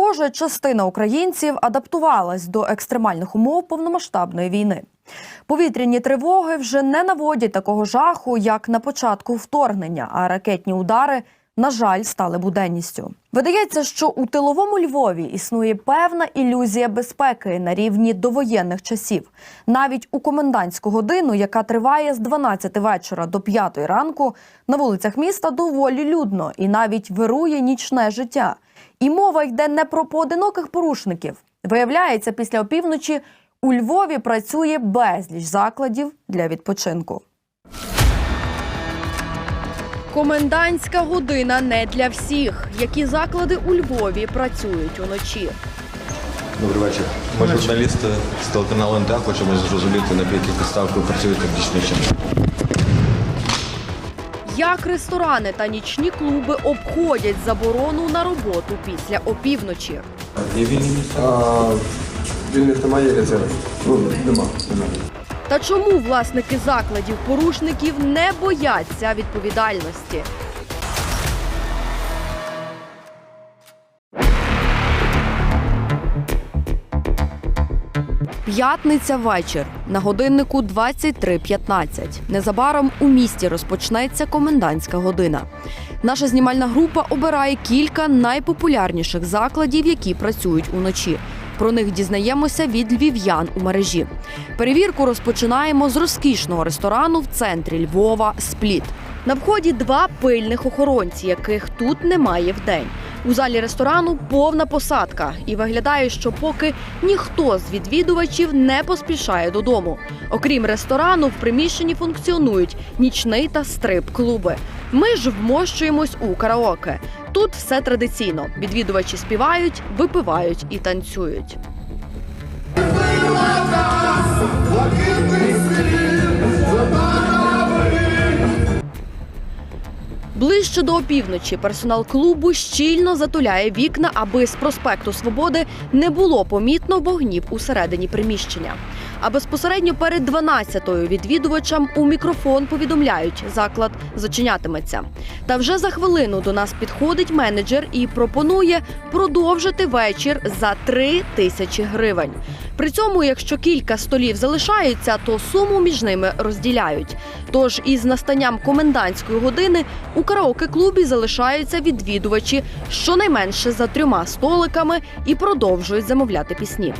Схоже, частина українців адаптувалась до екстремальних умов повномасштабної війни. Повітряні тривоги вже не наводять такого жаху, як на початку вторгнення, а ракетні удари, на жаль, стали буденністю. Видається, що у тиловому Львові існує певна ілюзія безпеки на рівні довоєнних часів. Навіть у комендантську годину, яка триває з 12 вечора до 5 ранку, на вулицях міста доволі людно і навіть вирує нічне життя. І мова йде не про поодиноких порушників. Виявляється, після опівночі у Львові працює безліч закладів для відпочинку. Комендантська година не для всіх. Які заклади у Львові працюють уночі? Добрий вечір. Ми журналісти з телеканалу НТА хочемо зрозуміти, на яких ви працюєте в час. Як ресторани та нічні клуби обходять заборону на роботу після опівночі? Є вільні місця? А, вільних немає резервів? Ну, нема. нема. Та чому власники закладів порушників не бояться відповідальності? П'ятниця вечір на годиннику 23.15. Незабаром у місті розпочнеться комендантська година. Наша знімальна група обирає кілька найпопулярніших закладів, які працюють уночі. Про них дізнаємося від львів'ян у мережі. Перевірку розпочинаємо з розкішного ресторану в центрі Львова Спліт. На вході два пильних охоронці, яких тут немає вдень. У залі ресторану повна посадка, і виглядає, що поки ніхто з відвідувачів не поспішає додому. Окрім ресторану, в приміщенні функціонують нічний та стрип-клуби. Ми ж вмощуємось у караоке. Тут все традиційно. Відвідувачі співають, випивають і танцюють. Ближче до опівночі персонал клубу щільно затуляє вікна, аби з проспекту Свободи не було помітно вогнів усередині приміщення. А безпосередньо перед 12-ю відвідувачам у мікрофон повідомляють, заклад зачинятиметься. Та вже за хвилину до нас підходить менеджер і пропонує продовжити вечір за 3 тисячі гривень. При цьому, якщо кілька столів залишаються, то суму між ними розділяють. Тож із настанням комендантської години у караоке-клубі залишаються відвідувачі щонайменше за трьома столиками і продовжують замовляти пісні.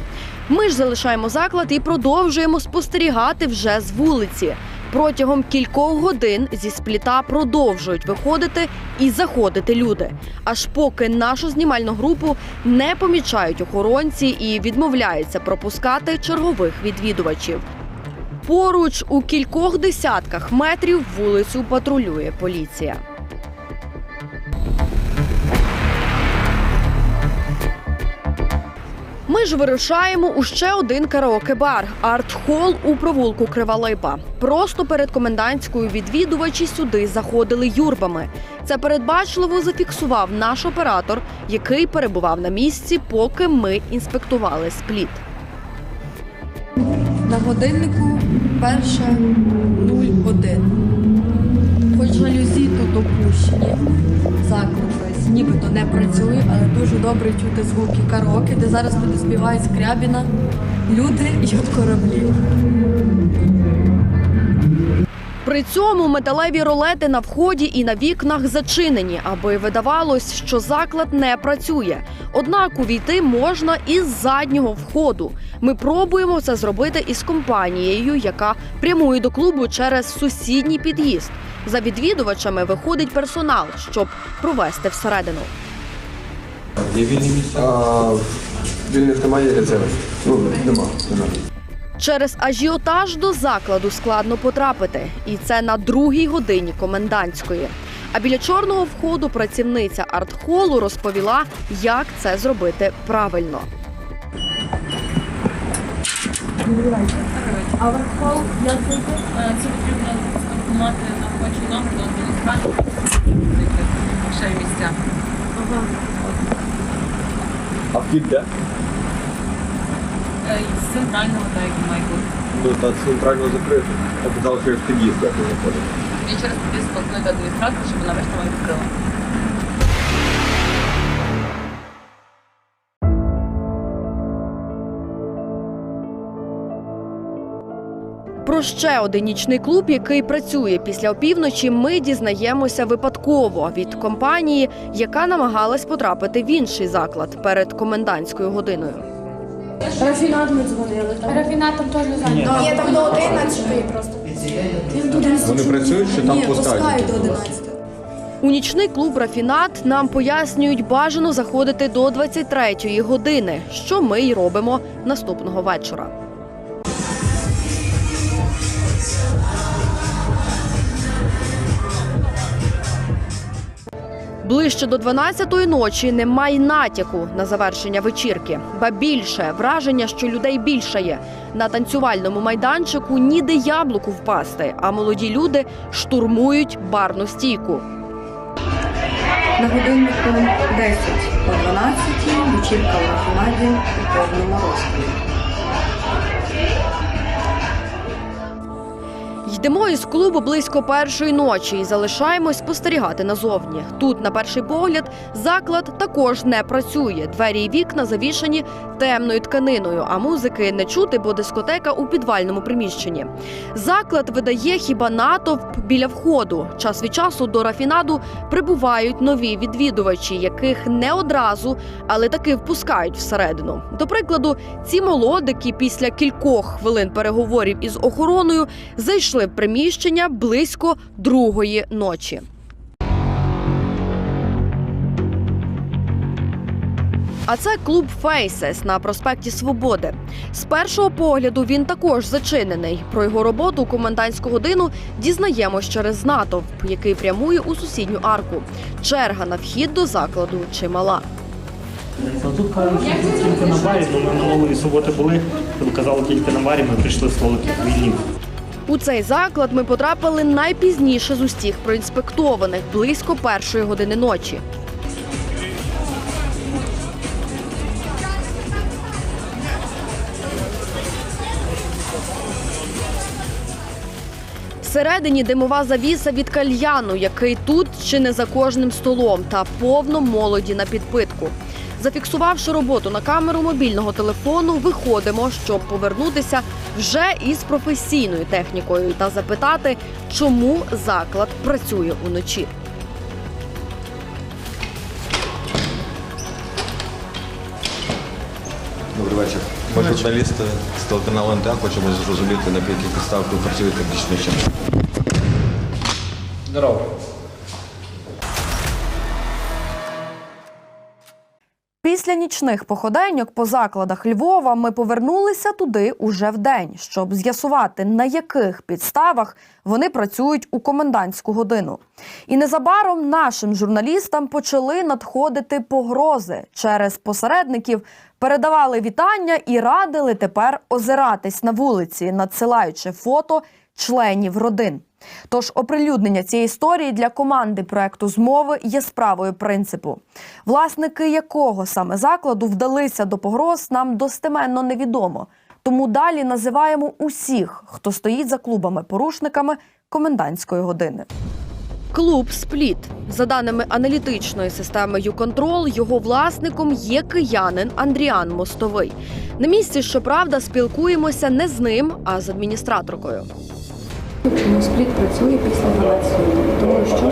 Ми ж залишаємо заклад і продовжуємо спостерігати вже з вулиці. Протягом кількох годин зі спліта продовжують виходити і заходити люди, аж поки нашу знімальну групу не помічають охоронці і відмовляються пропускати чергових відвідувачів. Поруч у кількох десятках метрів вулицю патрулює поліція. Ми ж вирушаємо у ще один караоке-бар арт-хол у провулку Крива Липа. Просто перед комендантською відвідувачі сюди заходили юрбами. Це передбачливо зафіксував наш оператор, який перебував на місці, поки ми інспектували спліт. На годиннику перша 01. Хоч жалюзі тут опущені, весь нібито не працює, але дуже добре чути звуки караоке, де зараз люди співають Скрябіна. Люди і от кораблів. При цьому металеві ролети на вході і на вікнах зачинені, аби видавалось, що заклад не працює. Однак увійти можна із заднього входу. Ми пробуємо це зробити із компанією, яка прямує до клубу через сусідній під'їзд. За відвідувачами виходить персонал, щоб провести всередину. Є вільні місця? Вільних немає резервів? Ну, нема. Через ажіотаж до закладу складно потрапити, і це на другій годині комендантської. А біля чорного входу працівниця артхолу розповіла, як це зробити правильно. А верхол як зайти? Е, Це потрібно мати на до екрану. Ще місця. А вхід де? Е, З центрального, так як має бути. Ну, та центрально закрито. Я казав, що в під'їзд як ти заходиш. І через під'їзд спокійно адміністратор, щоб вона решта вам відкрила. Про ще один нічний клуб, який працює після опівночі, ми дізнаємося випадково від компанії, яка намагалась потрапити в інший заклад перед комендантською годиною. Рафінат ми дзвонили. Рафінатом теж зайнято. Ні, там до 11 просто. Вони працюють, чи там Ні, пускають до 11. У нічний клуб Рафінат нам пояснюють бажано заходити до 23-ї години, що ми й робимо наступного вечора. Ближче до 12-ї ночі немає натяку на завершення вечірки. Ба більше враження, що людей більше є. На танцювальному майданчику ніде яблуку впасти, а молоді люди штурмують барну стійку. На годиннику 10 по 12 вечірка в Рафінаді у повному розкладі. Йдемо із клубу близько першої ночі і залишаємось спостерігати назовні. Тут, на перший погляд, заклад також не працює. Двері і вікна завішані темною тканиною, а музики не чути, бо дискотека у підвальному приміщенні. Заклад видає хіба натовп біля входу. Час від часу до рафінаду прибувають нові відвідувачі, яких не одразу, але таки впускають всередину. До прикладу, ці молодики після кількох хвилин переговорів із охороною зайшли приміщення близько другої ночі. А це клуб Faces на проспекті Свободи. З першого погляду він також зачинений. Про його роботу у комендантську годину дізнаємось через натовп, який прямує у сусідню арку. Черга на вхід до закладу чимала. Ну, тут кажуть, що тут кілька набарів, бо ми минулої суботи були, казали кілька набарів, ми прийшли столики вільні. У цей заклад ми потрапили найпізніше з усіх проінспектованих близько першої години ночі. Всередині димова завіса від кальяну, який тут чи не за кожним столом, та повно молоді на підпитку. Зафіксувавши роботу на камеру мобільного телефону, виходимо, щоб повернутися вже із професійною технікою та запитати, чому заклад працює уночі. Добрий вечір. Ми журналісти з телеканалу НТА хочемо зрозуміти, на яких підставах ви працюєте в час. Здорово. Після нічних походеньок по закладах Львова ми повернулися туди уже вдень, щоб з'ясувати, на яких підставах вони працюють у комендантську годину. І незабаром нашим журналістам почали надходити погрози через посередників, передавали вітання і радили тепер озиратись на вулиці, надсилаючи фото членів родин. Тож оприлюднення цієї історії для команди проекту змови є справою принципу. Власники якого саме закладу вдалися до погроз, нам достеменно невідомо. Тому далі називаємо усіх, хто стоїть за клубами-порушниками комендантської години. Клуб Спліт. За даними аналітичної системи «Юконтрол», його власником є киянин Андріан Мостовий. На місці, щоправда, спілкуємося не з ним, а з адміністраторкою. Спліт працює після 12 години? Тому що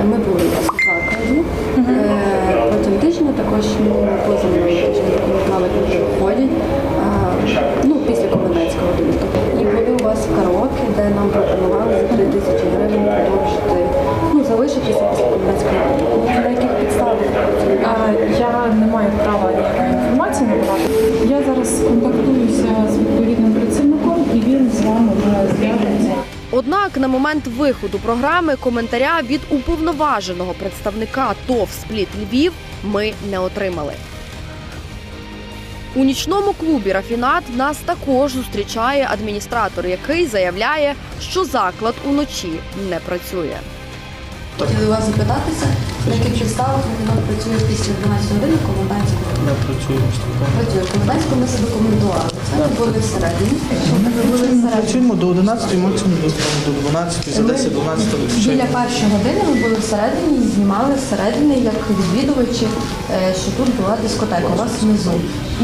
е, ми були в закладі. Е, Протягом тижня також ми поза мною тиждень документували, люди виходять ну, після комендантського години. І були у вас караоке, де нам пропонували за 3 тисячі гривень продовжити, ну, залишитися після комендантської години. На яких підставах ви працюєте? А, Я не маю права ніякої інформації надавати. Я зараз контактуюся з відповідним працівником і він з вами вже зв'яжеться. Однак на момент виходу програми коментаря від уповноваженого представника ТОВ «Спліт Львів ми не отримали. У нічному клубі Рафінат нас також зустрічає адміністратор, який заявляє, що заклад уночі не працює. Хотіли вас запитатися, на яких підставах працює після 12 години в штуках. Працює комендантську, ми себе коментували. Ми всередині. Ми були всередині. Працюємо до 11, максимум до, до 12, за 10 12 Біля першої години ми були всередині і знімали всередині, як відвідувачі, е, що тут була дискотека, у вас внизу.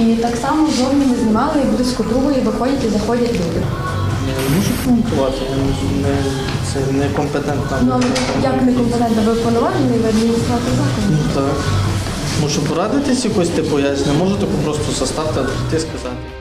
І так само зовні ми знімали і близько другої виходять і заходять люди. Не можу коментувати, я не, це не компетентна. Ну, але як некомпетентно ви повноважений ви адміністратор закладу? Ну так. Можу порадитись якось ти пояснення, можу таку просто составити, ти сказати.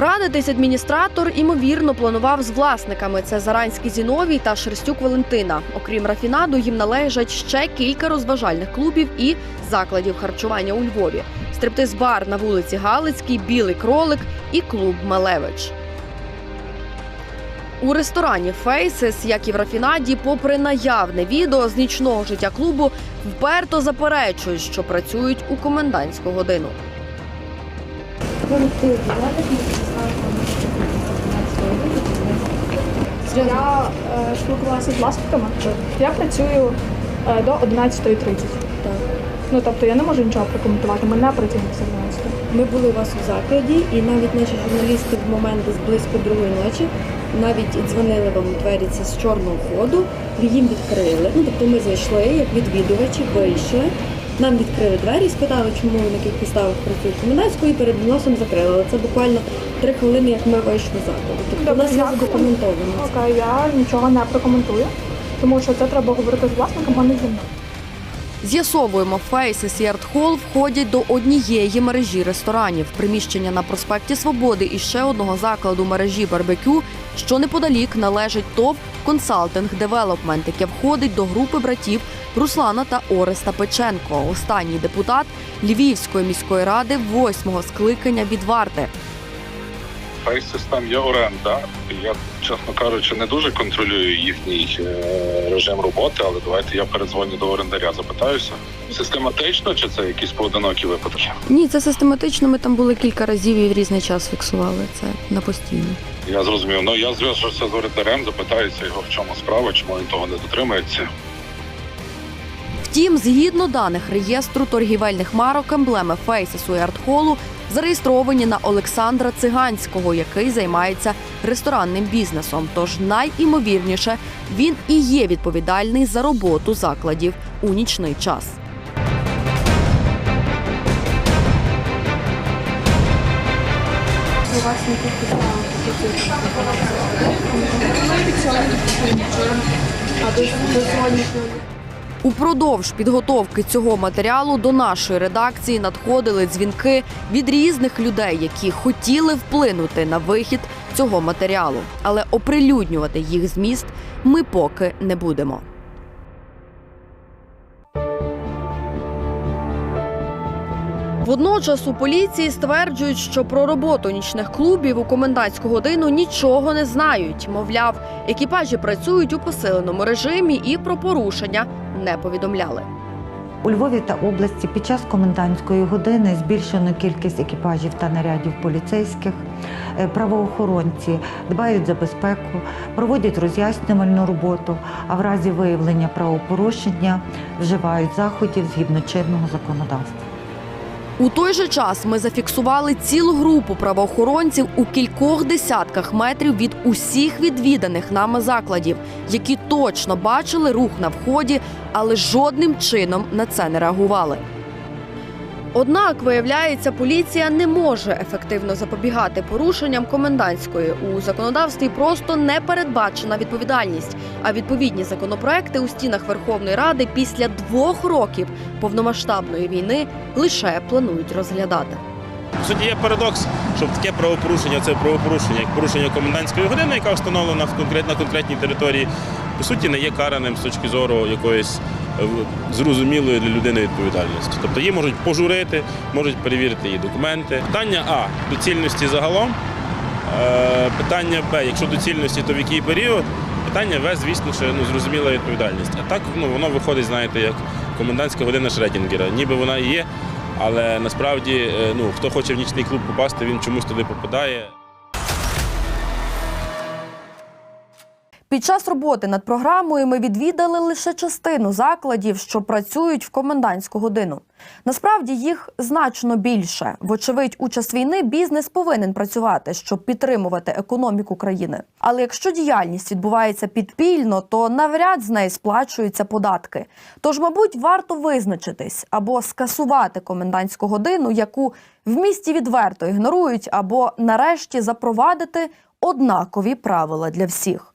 Радитись адміністратор імовірно планував з власниками. Це Заранський Зіновій та Шерстюк Валентина. Окрім рафінаду, їм належать ще кілька розважальних клубів і закладів харчування у Львові: стриптиз-бар на вулиці Галицькій, Білий кролик і клуб Малевич. У ресторані Фейсес, як і в рафінаді, попри наявне відео з нічного життя клубу, вперто заперечують, що працюють у комендантську годину. Я е, спілкувалася з власниками. Я працюю е, до 11.30. Ну тобто я не можу нічого прокоментувати. Ми не працюємо з 11. Ми були у вас у закладі, і навіть наші журналісти в момент десь близько другої ночі навіть дзвонили вам у двері це з чорного ходу, їм відкрили. Ну тобто ми зайшли, як відвідувачі, вийшли. Нам відкрили двері спитали, чому на яких підставах працюють комендантську, і перед носом закрили. Але це буквально три хвилини, як ми вийшли з закладу. Тобто у нас є задокументовано. Окей, я нічого не прокоментую, тому що це треба говорити з власником, а не зі мною. З'ясовуємо, Faces Yard Hall входять до однієї мережі ресторанів. Приміщення на проспекті Свободи і ще одного закладу мережі барбекю, що неподалік належить ТОВ Consulting Development, яке входить до групи братів Руслана та Ореста Печенко. Останній депутат Львівської міської ради восьмого скликання від варти. Фейсис там є оренда. Я, чесно кажучи, не дуже контролюю їхній е, режим роботи, але давайте я передзвоню до орендаря, запитаюся. Систематично чи це якісь поодинокі випадки? Ні, це систематично. Ми там були кілька разів і в різний час фіксували це на постійно. Я зрозумів. Ну я зв'яжуся з орендарем, запитаюся його, в чому справа, чому він того не дотримується. Втім, згідно даних реєстру торгівельних марок, емблеми Фейсесу і Артхолу зареєстровані на Олександра Циганського, який займається ресторанним бізнесом. Тож найімовірніше він і є відповідальний за роботу закладів у нічний час. Вас на яких Упродовж підготовки цього матеріалу до нашої редакції надходили дзвінки від різних людей, які хотіли вплинути на вихід цього матеріалу, але оприлюднювати їх зміст ми поки не будемо. Водночас у поліції стверджують, що про роботу нічних клубів у комендантську годину нічого не знають. Мовляв, екіпажі працюють у посиленому режимі і про порушення не повідомляли. У Львові та області під час комендантської години збільшено кількість екіпажів та нарядів поліцейських. Е, Правоохоронці дбають за безпеку, проводять роз'яснювальну роботу, а в разі виявлення правопорушення вживають заходів згідно чинного законодавства. У той же час ми зафіксували цілу групу правоохоронців у кількох десятках метрів від усіх відвіданих нами закладів, які точно бачили рух на вході, але жодним чином на це не реагували. Однак, виявляється, поліція не може ефективно запобігати порушенням комендантської. У законодавстві просто не передбачена відповідальність. А відповідні законопроекти у стінах Верховної Ради після двох років повномасштабної війни лише планують розглядати. В суті, є парадокс, що таке правопорушення, це правопорушення, як порушення комендантської години, яка встановлена в конкрет, на конкретній території, по суті, не є караним з точки зору якоїсь зрозумілої для людини відповідальності. Тобто її можуть пожурити, можуть перевірити її документи. Питання А доцільності загалом. Е, Питання Б, якщо доцільності, то в який період? Питання В, звісно, що ну, зрозуміла відповідальність. А так ну, воно виходить, знаєте, як комендантська година Шредінгера. Ніби вона і є, але насправді е, ну, хто хоче в нічний клуб попасти, він чомусь туди попадає. Під час роботи над програмою ми відвідали лише частину закладів, що працюють в комендантську годину. Насправді їх значно більше. Вочевидь, у час війни бізнес повинен працювати, щоб підтримувати економіку країни. Але якщо діяльність відбувається підпільно, то навряд з неї сплачуються податки. Тож, мабуть, варто визначитись або скасувати комендантську годину, яку в місті відверто ігнорують, або нарешті запровадити однакові правила для всіх.